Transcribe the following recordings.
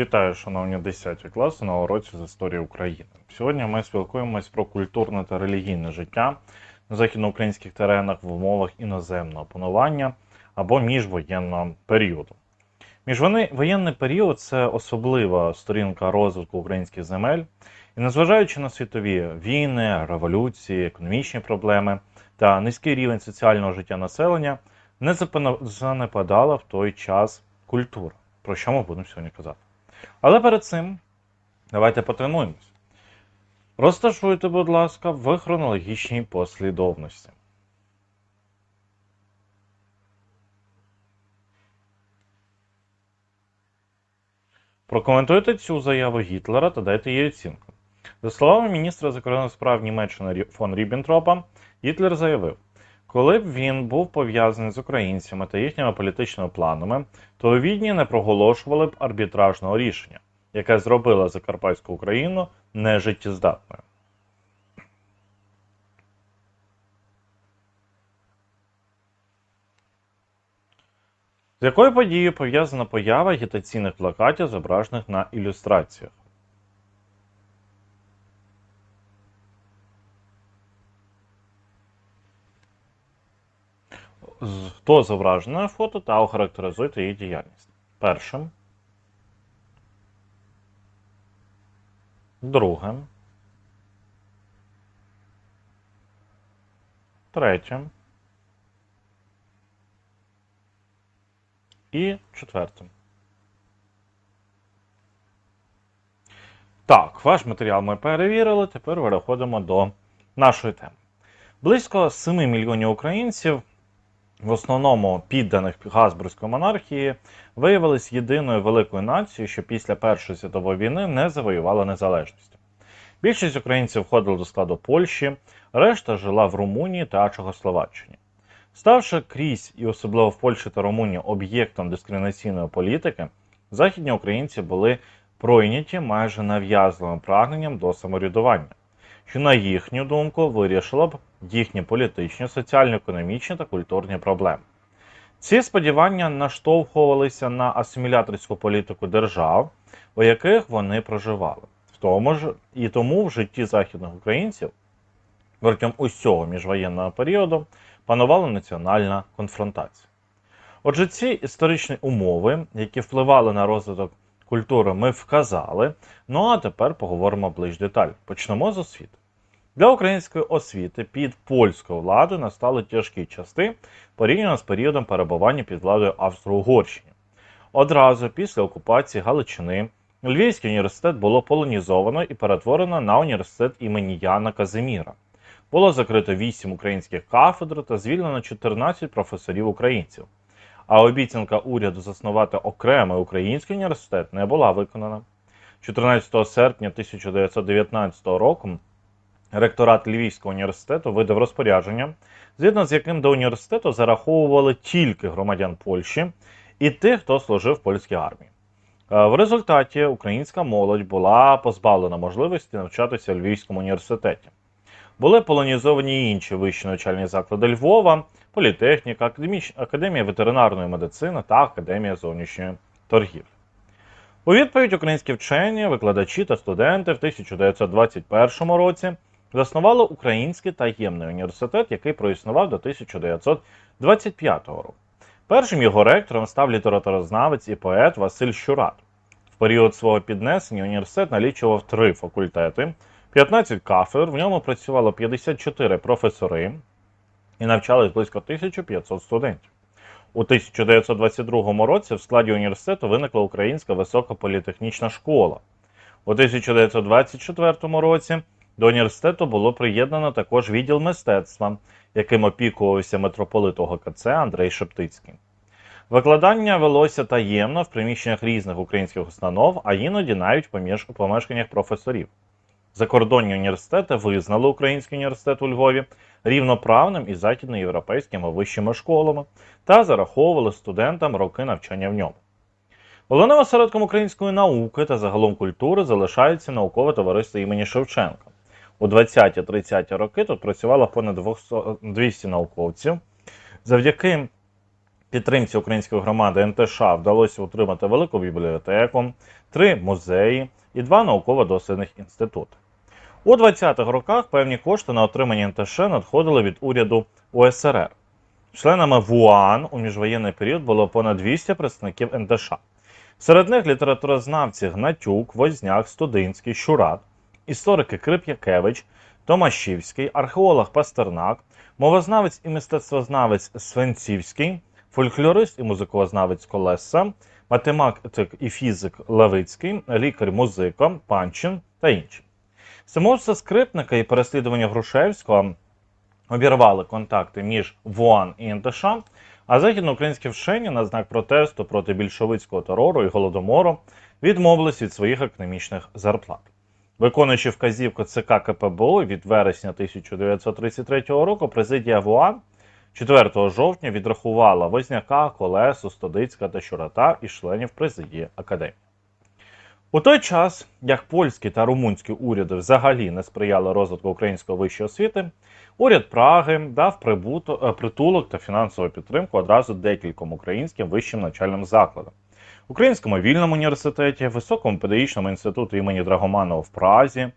Вітаю, шановні 10 класи на уроці з історії України. Сьогодні ми спілкуємось про культурне та релігійне життя на західноукраїнських теренах в умовах іноземного панування або міжвоєнного періоду. Міжвоєнний період це особлива сторінка розвитку українських земель, і незважаючи на світові війни, революції, економічні проблеми та низький рівень соціального життя населення, не занепадала в той час культура, про що ми будемо сьогодні казати. Але перед цим давайте потренуємось. Розташуйте, будь ласка, в хронологічній послідовності. Прокоментуйте цю заяву Гітлера та дайте їй оцінку. За словами міністра закордонних справ Німеччини фон Ріббентропа, Гітлер заявив, коли б він був пов'язаний з українцями та їхніми політичними планами, то у Відні не проголошували б арбітражного рішення, яке зробило Закарпатську Україну нежиттєздатною. З якою подією пов'язана поява агітаційних плакатів, зображених на ілюстраціях? Хто зображене на фото та охарактеризуйте її діяльність? Першим. Другим. Третім. І четвертим. Так, ваш матеріал ми перевірили. Тепер переходимо до нашої теми. Близько 7 мільйонів українців в основному підданих Газбурзької монархії, виявились єдиною великою нацією, що після Першої світової війни не завоювала незалежність. Більшість українців входили до складу Польщі, решта жила в Румунії та Чехословаччині. Ставши крізь і особливо в Польщі та Румунії об'єктом дискримінаційної політики, західні українці були пройняті майже нав'язливим прагненням до самоврядування, що, на їхню думку, вирішило б їхні політичні, соціально-економічні та культурні проблеми. Ці сподівання наштовхувалися на асиміляторську політику держав, у яких вони проживали. В тому ж і тому в житті західних українців протягом усього міжвоєнного періоду панувала національна конфронтація. Отже, ці історичні умови, які впливали на розвиток культури, ми вказали. Ну а тепер поговоримо ближче деталь. Почнемо з освіти. Для української освіти під польською владою настали тяжкі часи порівняно з періодом перебування під владою Австро-Угорщини. Одразу після окупації Галичини Львівський університет було полонізовано і перетворено на університет імені Яна Казиміра. Було закрито 8 українських кафедр та звільнено 14 професорів українців. А обіцянка уряду заснувати окремий український університет не була виконана. 14 серпня 1919 року ректорат Львівського університету видав розпорядження, згідно з яким до університету зараховували тільки громадян Польщі і тих, хто служив в польській армії. Е, В результаті українська молодь була позбавлена можливості навчатися в Львівському університеті. Були полонізовані інші вищі навчальні заклади Львова, політехніка, академія ветеринарної медицини та академія зовнішньої торгівлі. У відповідь українські вчені, викладачі та студенти в 1921 році заснували Український таємний університет, який проіснував до 1925 року. Першим його ректором став літературознавець і поет Василь Щурат. В період свого піднесення університет налічував три факультети, 15 кафедр, в ньому працювало 54 професори і навчались близько 1500 студентів. У 1922 році в складі університету виникла Українська висока політехнічна школа. У 1924 році до університету було приєднано також відділ мистецтва, яким опікувався митрополит ОГКЦ Андрей Шептицький. Викладання велося таємно в приміщеннях різних українських установ, а іноді навіть поміж- помешканнях професорів. Закордонні університети визнали Український університет у Львові рівноправним із західноєвропейськими вищими школами та зараховували студентам роки навчання в ньому. Головним осередком української науки та загалом культури залишається наукове товариство імені Шевченка. У 20-30 роки тут працювало понад 200 200 науковців. Завдяки підтримці української громади НТШ вдалося утримати велику бібліотеку, три музеї і два науково-дослідних інститути. У 20-х роках певні кошти на отримання НТШ надходили від уряду УСРР. Членами ВУАН у міжвоєнний період було понад 200 представників НТШ. Серед них літературознавці Гнатюк, Возняк, Студинський, Щурат, історики Крип'якевич, Томашівський, археолог Пастернак, мовознавець і мистецтвознавець Свинцівський, фольклорист і музикознавець Колеса, математик і фізик Левицький, лікар-музика Панчин та інші. Самовство скрипника і переслідування Грушевського обірвали контакти між ВУАН і НТШ, а західноукраїнські вчені на знак протесту проти більшовицького терору і голодомору відмовились від своїх економічних зарплат. Виконуючи вказівку ЦК КПБУ від вересня 1933 року, президія ВУАН 4 жовтня відрахувала Возняка, Колесу, Стодицька та Щурата із членів президії академії. У той час, як польські та румунські уряди взагалі не сприяли розвитку української вищої освіти, уряд Праги дав прибуту, е, притулок та фінансову підтримку одразу декільком українським вищим навчальним закладам. Українському вільному університеті, Високому педагогічному інституту імені Драгоманова в Празі,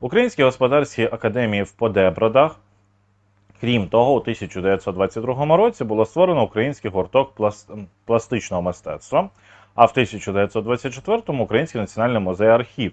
Українській господарській академії в Подебродах. Крім того, у 1922 році було створено український гурток пластичного мистецтва, а в 1924-му Український національний музей архів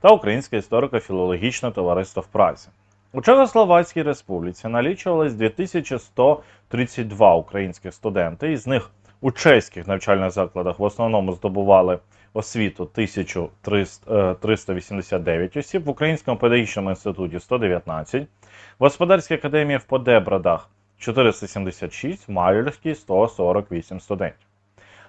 та Українське історико-філологічне товариство в Празі. У Чехословацькій республіці налічувалось 2132 українських студенти, із них у чеських навчальних закладах в основному здобували освіту 1389 осіб, в Українському педагогічному інституті 119, в Господарській академії в Подебрадах 476, в Мальорській 148 студентів.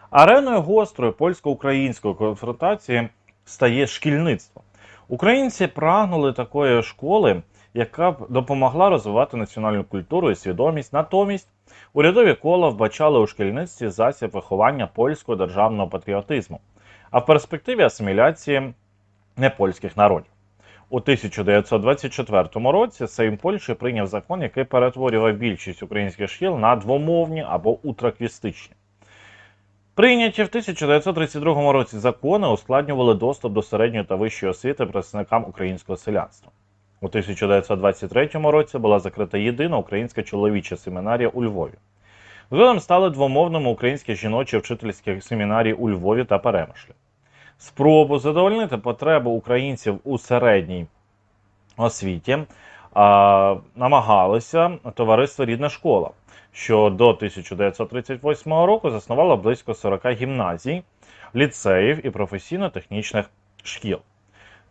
Ареною гострої польсько-української конфронтації стає шкільництво. Українці прагнули такої школи, яка б допомогла розвивати національну культуру і свідомість. Натомість урядові кола вбачали у шкільництві засіб виховання польського державного патріотизму, а в перспективі асиміляції непольських народів. У 1924 році Сейм Польщі прийняв закон, який перетворював більшість українських шкіл на двомовні або утраквістичні. Прийняті в 1932 році закони ускладнювали доступ до середньої та вищої освіти представникам українського селянства. У 1923 році була закрита єдина українська чоловіча семінарія у Львові. Згодом стали двомовними українські жіночі вчительські семінарії у Львові та Перемишлі. Спробу задовольнити потребу українців у середній освіті а, намагалося товариство Рідна школа, що до 1938 року заснувало близько 40 гімназій, ліцеїв і професійно-технічних шкіл.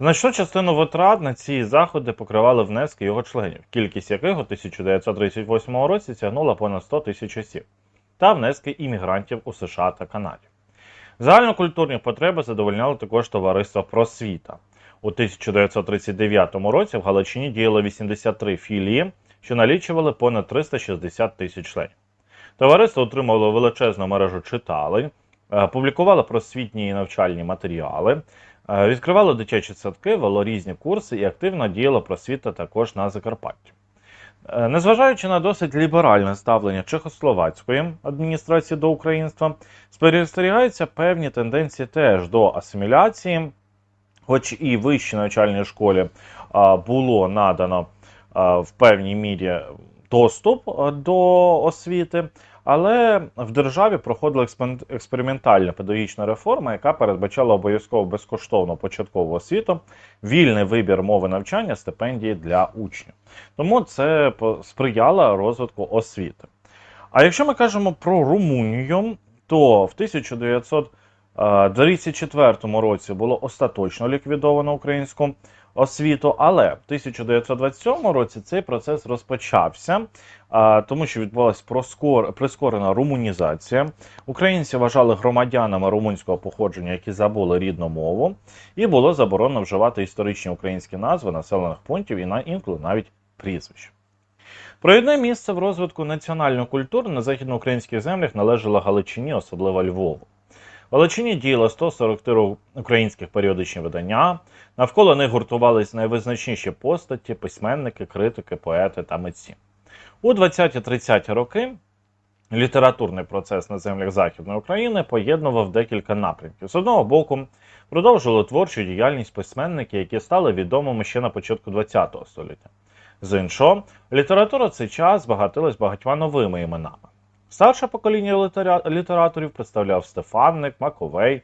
Значну частину витрат на ці заходи покривали внески його членів, кількість яких у 1938 році сягнула понад 100 тисяч осіб, та внески іммігрантів у США та Канаді. Загальнокультурні потреби задовольняли також товариство Просвіта. У 1939 році в Галичині діяло 83 філії, що налічували понад 360 тисяч членів. Товариство отримувало величезну мережу читалень, е, публікувало просвітні і навчальні матеріали, е, відкривало дитячі садки, вело різні курси і активно діяло просвіта також на Закарпатті. Е, Незважаючи на досить ліберальне ставлення чехословацької адміністрації до українства, спостерігаються певні тенденції теж до асиміляції, хоч і вищій навчальній школі було надано в певній мірі доступ до освіти, але в державі проходила експерим- експериментальна педагогічна реформа, яка передбачала обов'язково безкоштовну початкову освіту, вільний вибір мови навчання, стипендії для учнів. Тому це сприяло розвитку освіти. А якщо ми кажемо про Румунію, то в 1934 році було остаточно ліквідовано українську освіту, але в 1927 році цей процес розпочався, тому що відбулася прискорена румунізація. Українці вважали громадянами румунського походження, які забули рідну мову, і було заборонено вживати історичні українські назви населених пунктів і на інколи навіть прізвищ. Провідне місце в розвитку національної культури на західноукраїнських землях належало Галичині, особливо Львову. В Галичині діяло 143 українських періодичні видання. Навколо них гуртувались найвизначніші постаті, письменники, критики, поети та митці. У 20-30 роки літературний процес на землях Західної України поєднував декілька напрямків. З одного боку, продовжували творчу діяльність письменники, які стали відомими ще на початку ХХ століття. З іншого, література цей час збагатилась багатьма новими іменами. Старше покоління літера- літераторів представляв Стефанник, Маковей,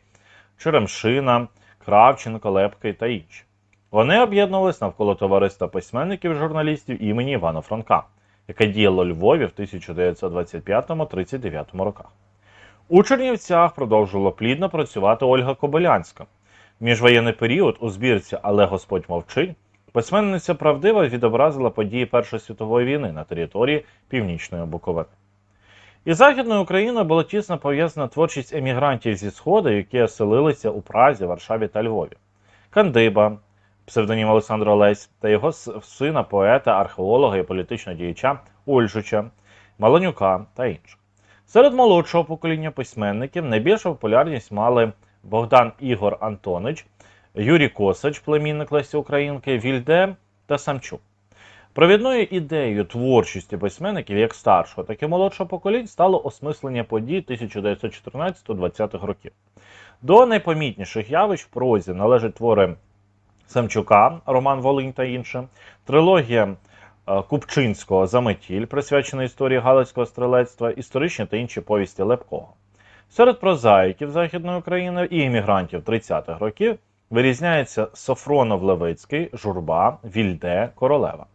Черемшина, Кравченко, Лепкий та інші. Вони об'єднувались навколо товариства письменників-журналістів імені Івана Франка, яке діяло Львові в 1925-39 роках. У Чернівцях продовжувала плідно працювати Ольга Кобилянська. Міжвоєнний період у збірці Але Господь мовчить письменниця правдиво відобразила події Першої світової війни на території Північної Буковини. Із Західною Україною була тісно пов'язана творчість емігрантів зі Сходу, які оселилися у Празі, Варшаві та Львові. Кандиба, псевдонім Олександр Олесь, та його сина, поета, археолога і політичного діяча Ольжича, Малонюка та інших. Серед молодшого покоління письменників найбільшу популярність мали Богдан Ігор Антонич, Юрій Косач, племінник Лесі Українки, Вільде та Самчук. Провідною ідеєю творчості письменників як старшого, так і молодшого поколінь стало осмислення подій 1914-20-х років. До найпомітніших явищ в прозі належать твори Самчука, Роман Волинь та інше, трилогія е, Купчинського Заметіль, присвячена історії Галицького стрілецтва, історичні та інші повісті Лепкого. Серед прозаїків Західної України і іммігрантів 30-х років вирізняється Софронов Левицький, Журба, Вільде, Королева.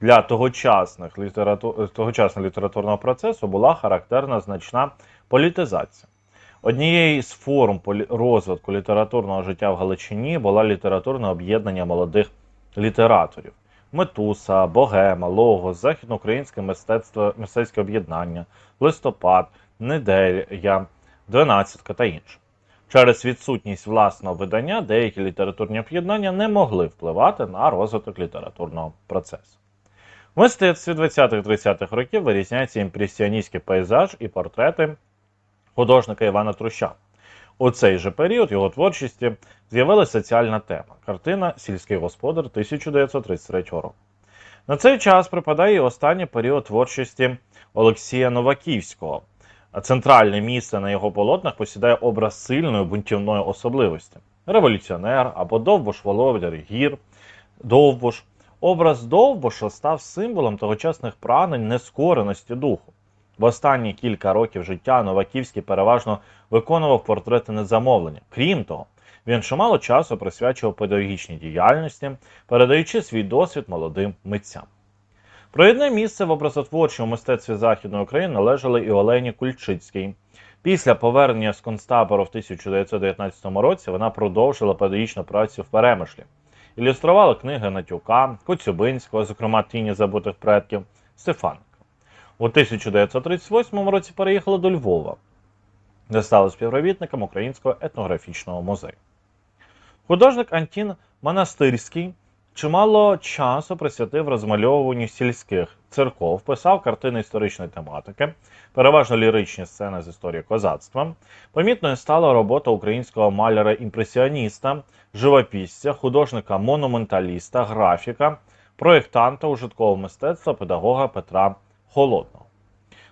Для тогочасних літерату... тогочасного літературного процесу була характерна значна політизація. Однією з форм розвитку літературного життя в Галичині була літературне об'єднання молодих літераторів. Метуса, Богема, Логос, Західноукраїнське мистецтво, мистецьке об'єднання, Листопад, Неделя, Дванадцятка та інше. Через відсутність власного видання деякі літературні об'єднання не могли впливати на розвиток літературного процесу. Мистецтві 20-30-х років вирізняється імпресіоністський пейзаж і портрети художника Івана Труща. У цей же період його творчості з'явилася соціальна тема картина Сільський господар 1933 року. На цей час припадає і останній період творчості Олексія Новаківського. Центральне місце на його полотнах посідає образ сильної бунтівної особливості революціонер або Довбуш Володар Гір, Довбуш. Образ Довбуша став символом тогочасних прагнень нескореності духу. В останні кілька років життя Новаківський переважно виконував портрети незамовлення. Крім того, він чимало часу присвячував педагогічній діяльності, передаючи свій досвід молодим митцям. Провідне місце в образотворчому мистецтві Західної України належало і Олені Кульчицькій. Після повернення з концтабору в 1919 році вона продовжила педагогічну працю в перемишлі. Ілюструвала книги Натюка, Коцюбинського, зокрема Тіні забутих предків, Стефанка. У 1938 році переїхала до Львова, де стала співробітником Українського етнографічного музею. Художник Антін Монастирський чимало часу присвятив розмальовуванню сільських церков, писав картини історичної тематики, переважно ліричні сцени з історії козацтва. Помітною стала робота українського маляра-імпресіоніста, живописця, художника-монументаліста, графіка, проєктанта ужиткового мистецтва, педагога Петра Холодного.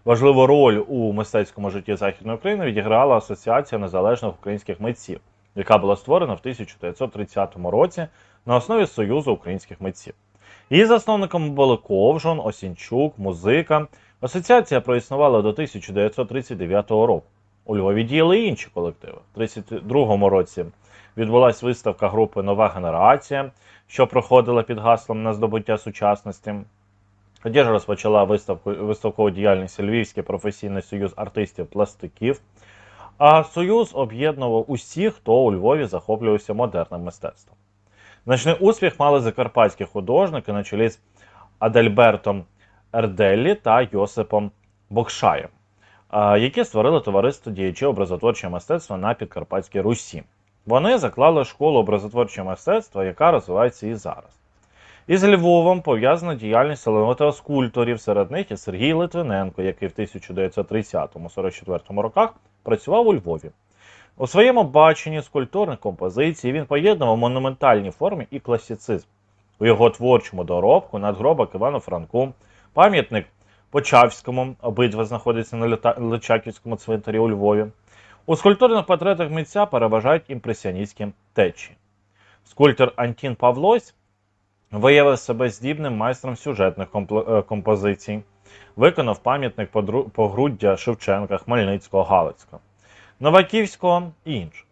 Важливу роль у мистецькому житті Західної України відіграла Асоціація незалежних українських митців, яка була створена в 1930 році на основі Союзу українських митців. Її засновниками були Ковжон, Осінчук, Музика. Асоціація проіснувала до 1939 року. У Львові діяли інші колективи. У 1932 році відбулася виставка групи Нова генерація, що проходила під гаслом на здобуття сучасності. Тоді ж розпочала виставку, виставкову діяльність Львівський професійний союз артистів-пластиків. А союз об'єднував усіх, хто у Львові захоплювався модерним мистецтвом. Значний успіх мали закарпатські художники на чолі з Адальбертом Ерделлі та Йосипом Бокшаєм, які створили товариство діячів образотворчого мистецтва на Підкарпатській Русі. Вони заклали школу образотворчого мистецтва, яка розвивається і зараз. Із Львовом пов'язана діяльність талановитих скульпторів, серед них і Сергій Литвиненко, який в 1930-44 роках працював у Львові. У своєму баченні скульптурних композицій він поєднував монументальні форми і класицизм. У його творчому доробку надгробок Івану Франку, пам'ятник Почавському, обидва знаходяться на Личаківському цвинтарі у Львові. У скульптурних портретах митця переважають імпресіоністські течії. Скульптор Антін Павлось виявив себе здібним майстром сюжетних е, композицій, виконав пам'ятник погруддя Шевченка, Хмельницького, Галицького, Новаківського і інших.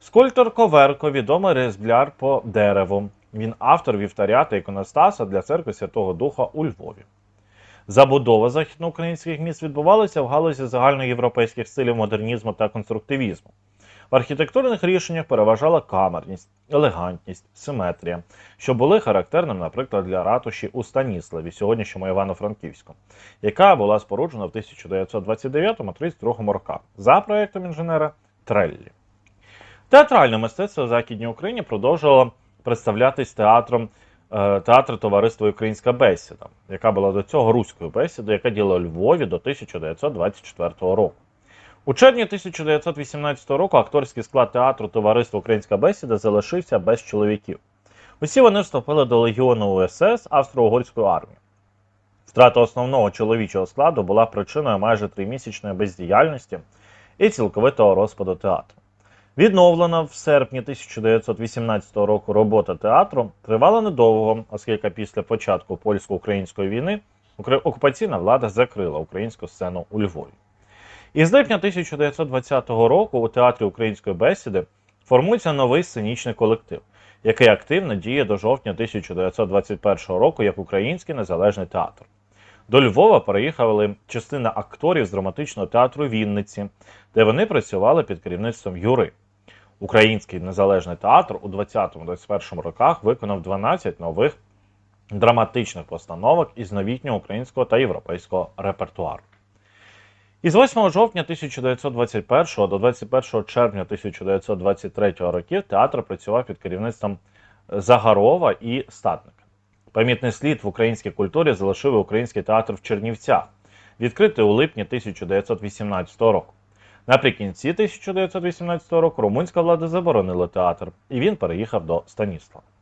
Скульптор Коверко, відомий резбляр по дереву. Він автор вівтаря та іконостаса для церкви Святого Духа у Львові. Забудова західноукраїнських міст відбувалася в галузі загальноєвропейських стилів модернізму та конструктивізму. В архітектурних рішеннях переважала камерність, елегантність, симетрія, що були характерним, наприклад, для ратуші у Станіславі, сьогоднішньому Івано-Франківську, яка була споруджена в 1929-32 роках за проєктом інженера Треллі. Театральне мистецтво в Західній Україні продовжувало представлятись театром е, театр товариства Українська бесіда, яка була до цього руською бесідою, яка діяла у Львові до 1924 року. У червні 1918 року акторський склад театру Товариство Українська бесіда залишився без чоловіків. Усі вони вступили до легіону УСС Австро-Угорської армії. Втрата основного чоловічого складу була причиною майже тримісячної бездіяльності і цілковитого розпаду театру. Відновлена в серпні 1918 року робота театру тривала недовго, оскільки після початку польсько-української війни окупаційна влада закрила українську сцену у Львові. Із липня 1920 року у театрі української бесіди формується новий сценічний колектив, який активно діє до жовтня 1921 року як Український незалежний театр. До Львова переїхали частина акторів з драматичного театру Вінниці, де вони працювали під керівництвом Юри. Український незалежний театр у 20-21 роках виконав 12 нових драматичних постановок із новітнього українського та європейського репертуару. Із 8 жовтня 1921 до 21 червня 1923 років театр працював під керівництвом Загарова і Статника. Помітний слід в українській культурі залишив український театр в Чернівцях, відкритий у липні 1918 року. Наприкінці 1918 року румунська влада заборонила театр, і він переїхав до Станіслава.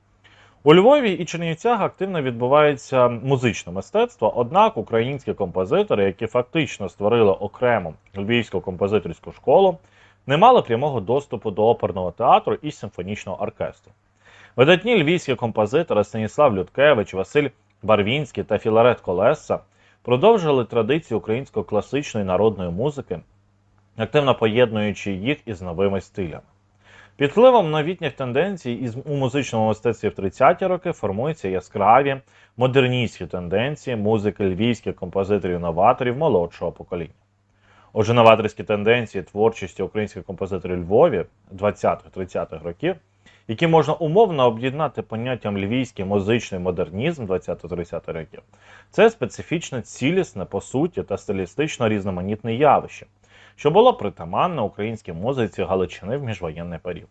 У Львові і Чернівцях активно відбувається музичне мистецтво, однак українські композитори, які фактично створили окрему львівську композиторську школу, не мали прямого доступу до оперного театру і симфонічного оркестру. Видатні львівські композитори Станіслав Людкевич, Василь Барвінський та Філарет Колеса продовжили традицію української класичної народної музики, активно поєднуючи їх із новими стилями. Під впливом новітніх тенденцій у музичному мистецтві в 30-ті роки формуються яскраві модерністські тенденції музики львівських композиторів-новаторів молодшого покоління. Отже, новаторські тенденції творчості українських композиторів Львові 20-30-х років, які можна умовно об'єднати поняттям львівський музичний модернізм 20-30-х років, це специфічне цілісне по суті та стилістично різноманітне явище, що було притаманне українській музиці Галичини в міжвоєнний період.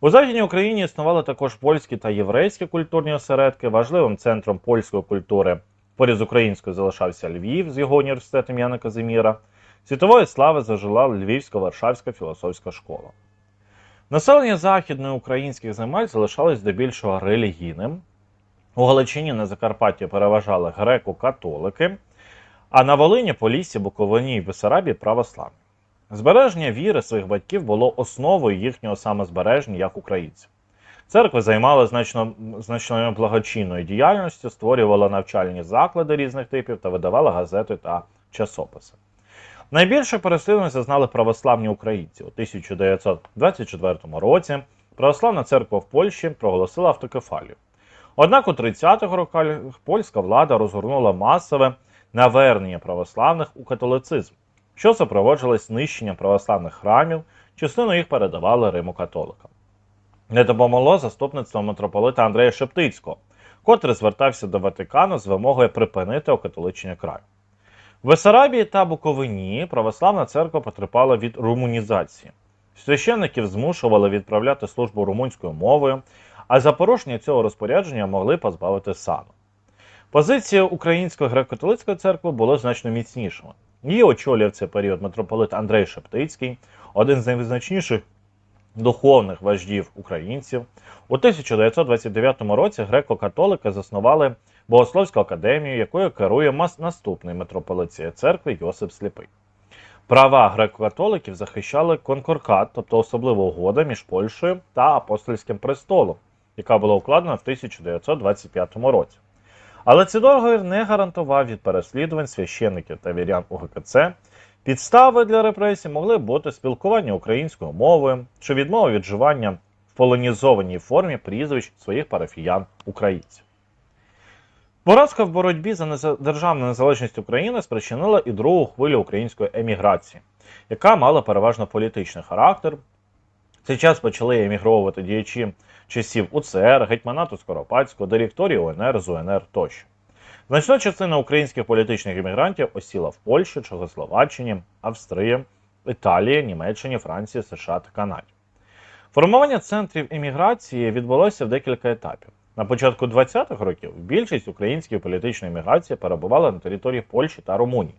У Західній Україні існували також польські та єврейські культурні осередки. Важливим центром польської культури поряд з українською залишався Львів з його університетом Яна Казиміра. Світової слави зажила Львівсько-Варшавська філософська школа. Населення західної українських земель залишалось здебільшого релігійним. У Галичині на Закарпатті переважали греко-католики, а на Волині, Поліссі, Буковині і Бесарабії православні. Збереження віри своїх батьків було основою їхнього самозбереження як українців. Церкви займали значно, значною благочинною діяльністю, створювала навчальні заклади різних типів та видавала газети та часописи. Найбільше переслідувань зазнали православні українці. У 1924 році православна церква в Польщі проголосила автокефалію. Однак у 30-х роках польська влада розгорнула масове навернення православних у католицизм, що супроводжувалось знищенням православних храмів, частину їх передавали Риму католикам. Не допомогло заступництво митрополита Андрея Шептицького, котрий звертався до Ватикану з вимогою припинити окатоличення краю. В Бесарабії та Буковині православна церква потерпала від румунізації. Священників змушували відправляти службу румунською мовою, а за порушення цього розпорядження могли позбавити сану. Позиція Української греко-католицької церкви була значно міцнішими. Її очолював цей період митрополит Андрей Шептицький, один з найвизначніших духовних вождів українців. У 1929 році греко-католики заснували Богословську академію, якою керує наступний митрополит цієї церкви Йосип Сліпий. Права греко-католиків захищали конкордат, тобто особлива угода між Польщею та апостольським престолом, яка була укладена в 1925 році. Але цей договір не гарантував від переслідувань священників та вірян УГКЦ. Підстави для репресій могли бути спілкування українською мовою чи відмова від вживання в полонізованій формі прізвищ своїх парафіян українців. Поразка в боротьбі за державну незалежність України спричинила і другу хвилю української еміграції, яка мала переважно політичний характер. Цей час почали емігровувати діячі часів УЦР, гетьманату Скоропадського, директорії УНР, ЗУНР тощо. Значна частина українських політичних емігрантів осіла в Польщі, Чехословаччині, Австрії, Італії, Німеччині, Франції, США та Канаді. Формування центрів еміграції відбулося в декілька етапів. На початку 20-х років більшість української політичної еміграції перебувала на території Польщі та Румунії.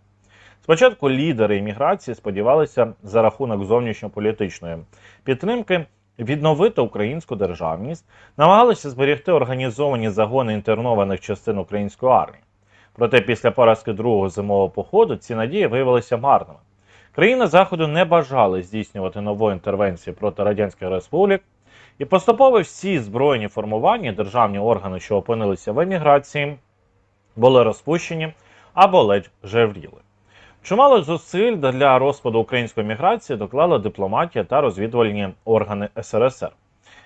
Спочатку лідери еміграції сподівалися за рахунок зовнішньополітичної підтримки відновити українську державність, намагалися зберегти організовані загони інтернованих частин української армії. Проте після поразки другого зимового походу ці надії виявилися марними. Країни Заходу не бажали здійснювати нової інтервенції проти радянських республік, і поступово всі збройні формування, державні органи, що опинилися в еміграції, були розпущені або ледь жевріли. Чимало зусиль для розпаду української міграції доклала дипломатія та розвідувальні органи СРСР.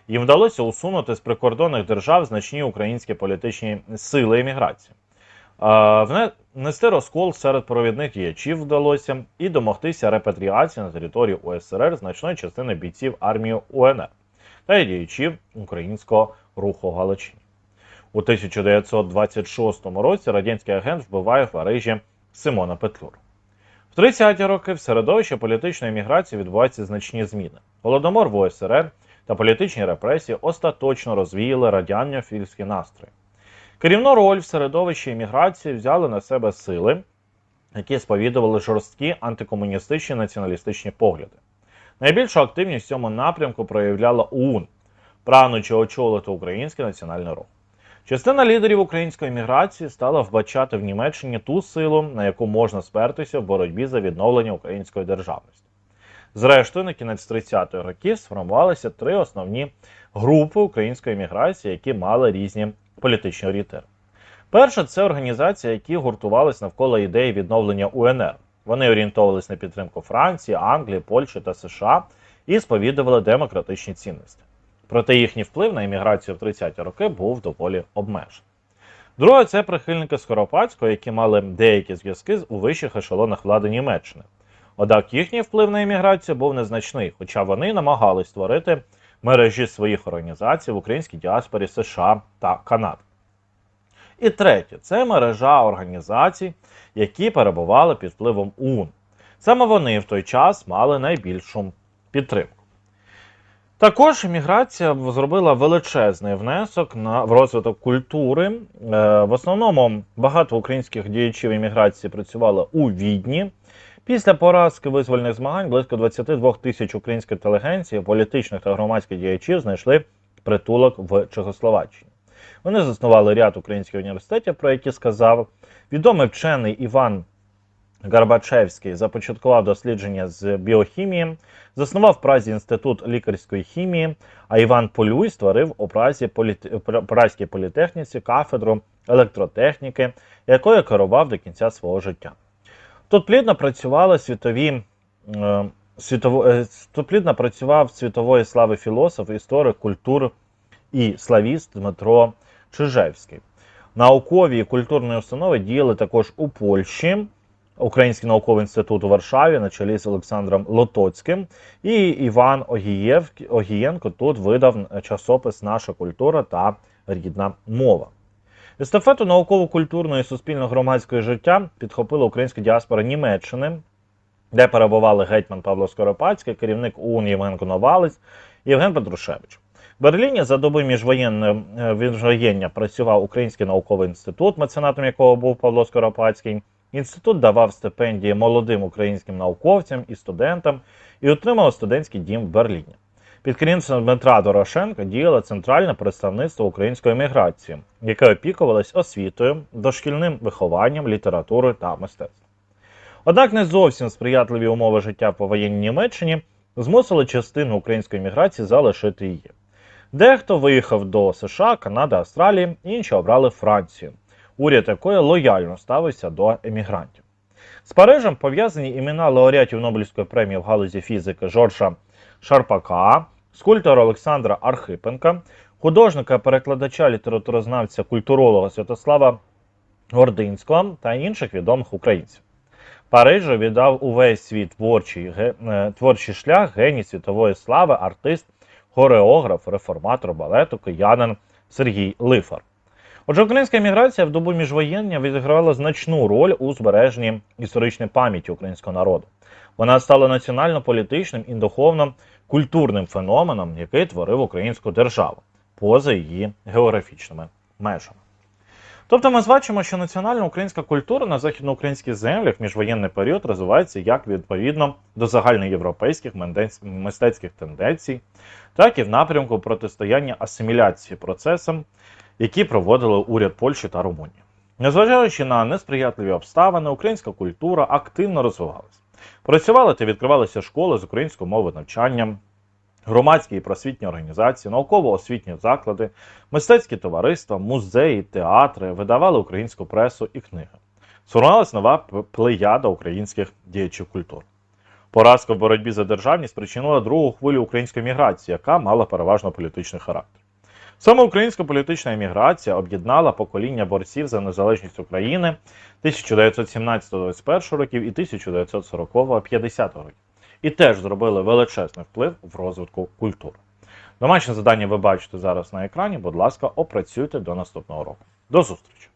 Їм вдалося усунути з прикордонних держав значні українські політичні сили еміграції. Внести розкол серед провідних діячів вдалося і домогтися репатріації на території УСРР значної частини бійців армії УНР та діячів українського руху Галичині. У 1926 році радянський агент вбиває в Парижі Симона Петлюру. В 30-ті роки в середовищі політичної міграції відбуваються значні зміни. Голодомор в УСРР та політичні репресії остаточно розвіяли радяннофільські настрої. Керівну роль в середовищі еміграції взяли на себе сили, які сповідували жорсткі антикомуністичні націоналістичні погляди. Найбільшу активність в цьому напрямку проявляла ОУН, прагнучи очолити український національний рух. Частина лідерів української еміграції стала вбачати в Німеччині ту силу, на яку можна спертися в боротьбі за відновлення української державності. Зрештою, на кінець 30-х років сформувалися три основні групи української еміграції, які мали різні політичні орієнтири. Перша це організації, які гуртувались навколо ідеї відновлення УНР. Вони орієнтовувались на підтримку Франції, Англії, Польщі та США і сповідували демократичні цінності. Проте їхній вплив на еміграцію в 30-ті роки був доволі обмежений. Друге, це прихильники Скоропадського, які мали деякі зв'язки у вищих ешелонах влади Німеччини. Однак їхній вплив на еміграцію був незначний, хоча вони намагались створити мережі своїх організацій в українській діаспорі США та Канади. І третє це мережа організацій, які перебували під впливом ОУН. Саме вони в той час мали найбільшу підтримку. Також міграція зробила величезний внесок на в розвиток культури. Е, В основному багато українських діячів імміграції працювали у Відні. Після поразки визвольних змагань близько 22 тисяч української інтелігенції, політичних та громадських діячів знайшли притулок в Чехословаччині. Вони заснували ряд українських університетів, про які сказав. Відомий вчений Іван Гарбачевський започаткував дослідження з біохімії, заснував в Празі інститут лікарської хімії, а Іван Полюй створив у Празі політ... Празькій політехніці кафедру електротехніки, якою керував до кінця свого життя. Тут плідно працювали світові. Е... Світово... е, плідно працював світової слави філософ, історик культур і славіст Дмитро Чижевський. Наукові і культурні установи діяли також у Польщі, Український науковий інститут у Варшаві на чолі з Олександром Лотоцьким, і Іван Огієв, Огієнко тут видав часопис Наша культура та рідна мова. Естафету науково-культурної і суспільно-громадської життя підхопила українська діаспора Німеччини, де перебували гетьман Павло Скоропадський, керівник ОУН Євген Коновалець Євген Петрушевич. В Берліні за доби е, міжвоєння працював Український науковий інститут, меценатом якого був Павло Скоропадський. Інститут давав стипендії молодим українським науковцям і студентам і отримав студентський дім в Берліні. Під керівництвом Дмитра Дорошенка діяло центральне представництво української еміграції, яке опікувалось освітою, дошкільним вихованням, літературою та мистецтвом. Однак не зовсім сприятливі умови життя по воєнній Німеччині змусили частину української міграції залишити її. Дехто виїхав до США, Канади, Австралії, інші обрали Францію, уряд якої лояльно ставився до емігрантів. З Парижем пов'язані імена лауреатів Нобелівської премії в галузі фізики Жоржа Шарпака, скульптора Олександра Архипенка, художника, перекладача, літературознавця, культуролога Святослава Гординського та інших відомих українців. Париж віддав увесь свій творчий, е, творчий шлях геній світової слави, артист, хореограф, реформатор балету, киянин Сергій Лифар. Отже, українська еміграція в добу міжвоєння відіграла значну роль у збереженні історичної пам'яті українського народу. Вона стала національно-політичним і духовно-культурним феноменом, який творив українську державу поза її географічними межами. Тобто ми бачимо, що національна українська культура на західноукраїнських землях в міжвоєнний період розвивається як відповідно до загальноєвропейських мистецьких тенденцій, так і в напрямку протистояння асиміляції процесам, які проводили уряд Польщі та Румунії. Незважаючи на несприятливі обставини, українська культура активно розвивалася. Працювали та відкривалися школи з української мови навчанням, громадські і просвітні організації, науково-освітні заклади, мистецькі товариства, музеї, театри видавали українську пресу і книги. Сформувалась нова плеяда українських діячів культури. Поразка в боротьбі за державність спричинила другу хвилю української міграції, яка мала переважно політичний характер. Саме українська політична еміграція об'єднала покоління борців за незалежність України 1917-21 років і 1940-50 років. І теж зробили величезний вплив в розвитку культури. Домашнє завдання ви бачите зараз на екрані. Будь ласка, опрацюйте до наступного року. До зустрічі!